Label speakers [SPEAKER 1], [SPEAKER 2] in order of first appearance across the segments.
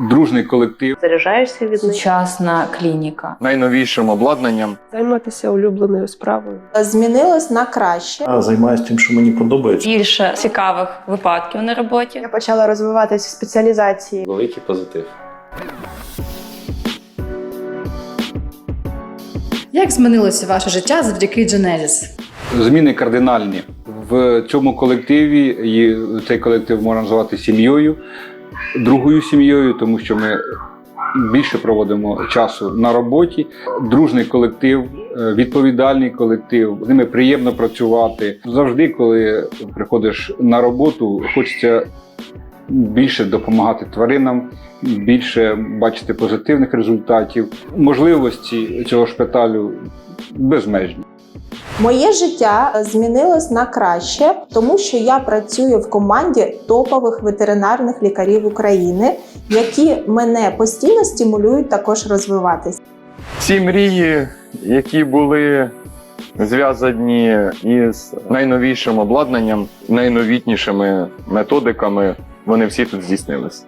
[SPEAKER 1] дружний колектив.
[SPEAKER 2] заряджаєшся від них.
[SPEAKER 3] Сучасна клініка.
[SPEAKER 4] найновішим обладнанням.
[SPEAKER 5] Займатися улюбленою справою.
[SPEAKER 6] Змінилось на краще.
[SPEAKER 7] Я займаюся тим, що мені подобається.
[SPEAKER 3] Більше цікавих випадків на роботі.
[SPEAKER 8] Я почала розвиватися в спеціалізації.
[SPEAKER 9] Великий позитив.
[SPEAKER 10] Як змінилося ваше життя завдяки Genesis?
[SPEAKER 1] Зміни кардинальні в цьому колективі. І цей колектив можна назвати сім'єю, другою сім'єю, тому що ми більше проводимо часу на роботі. Дружний колектив, е, відповідальний колектив. З ними приємно працювати. Завжди, коли приходиш на роботу, хочеться більше допомагати тваринам, більше бачити позитивних результатів. Можливості цього шпиталю безмежні.
[SPEAKER 6] Моє життя змінилось на краще, тому що я працюю в команді топових ветеринарних лікарів України, які мене постійно стимулюють також розвиватися.
[SPEAKER 4] Ці мрії, які були зв'язані із найновішим обладнанням, найновітнішими методиками, вони всі тут здійснились.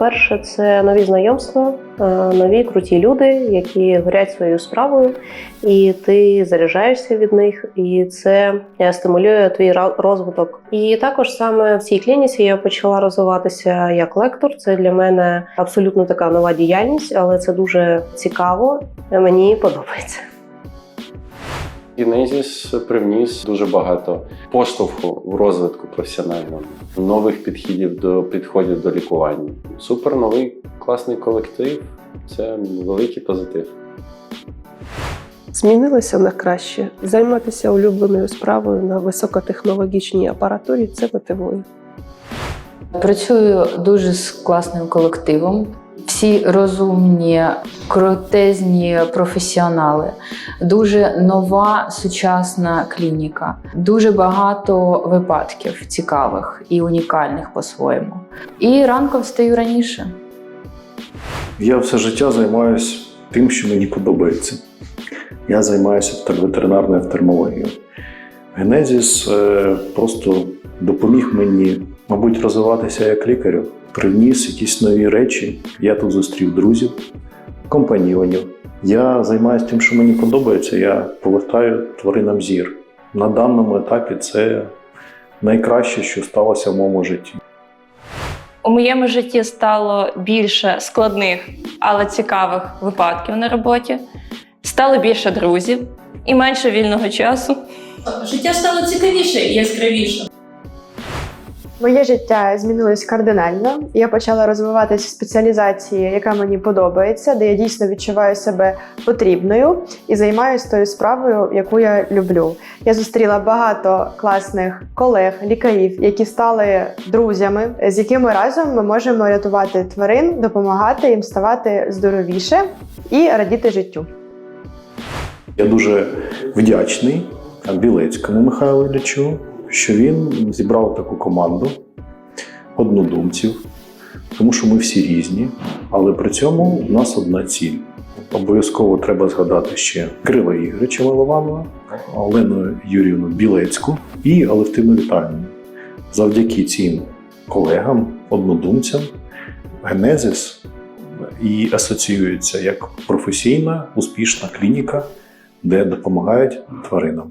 [SPEAKER 2] Перше, це нові знайомства, е, нові круті люди, які горять своєю справою, і ти заряджаєшся від них, і це е, стимулює твій розвиток. І також саме в цій клініці я почала розвиватися як лектор. Це для мене абсолютно така нова діяльність, але це дуже цікаво. Мені подобається.
[SPEAKER 9] Генезіс привніс дуже багато поштовху в розвитку професіональному, нових підходів до підходів до лікування. Супер новий класний колектив. Це великий позитив.
[SPEAKER 5] Змінилося на краще. Займатися улюбленою справою на високотехнологічній апаратурі це мотивує.
[SPEAKER 3] Працюю дуже з класним колективом. Всі розумні, крутезні професіонали, дуже нова сучасна клініка, дуже багато випадків цікавих і унікальних по-своєму. І ранком встаю раніше.
[SPEAKER 7] Я все життя займаюся тим, що мені подобається. Я займаюся ветеринарною офтальмологією. Генезіс е, просто допоміг мені, мабуть, розвиватися як лікарю. Привніс якісь нові речі. Я тут зустрів друзів, компаньйонів. Я займаюся тим, що мені подобається. Я повертаю тваринам зір. На даному етапі це найкраще, що сталося в моєму житті.
[SPEAKER 3] У моєму житті стало більше складних, але цікавих випадків на роботі. Стало більше друзів і менше вільного часу.
[SPEAKER 10] Життя стало цікавіше і яскравіше.
[SPEAKER 8] Моє життя змінилось кардинально. Я почала розвиватися в спеціалізації, яка мені подобається, де я дійсно відчуваю себе потрібною і займаюся тою справою, яку я люблю. Я зустріла багато класних колег, лікарів, які стали друзями, з якими разом ми можемо рятувати тварин, допомагати їм ставати здоровіше і радіти життю.
[SPEAKER 7] Я дуже вдячний Білецькому Михайлу Іллічу, що він зібрав таку команду однодумців, тому що ми всі різні, але при цьому в нас одна ціль. Обов'язково треба згадати ще Крила Ігорича Лилованова, Олену Юрівну Білецьку і Алевтину Віталіївну. Завдяки цим колегам, однодумцям, Генезис і асоціюється як професійна успішна клініка, де допомагають тваринам.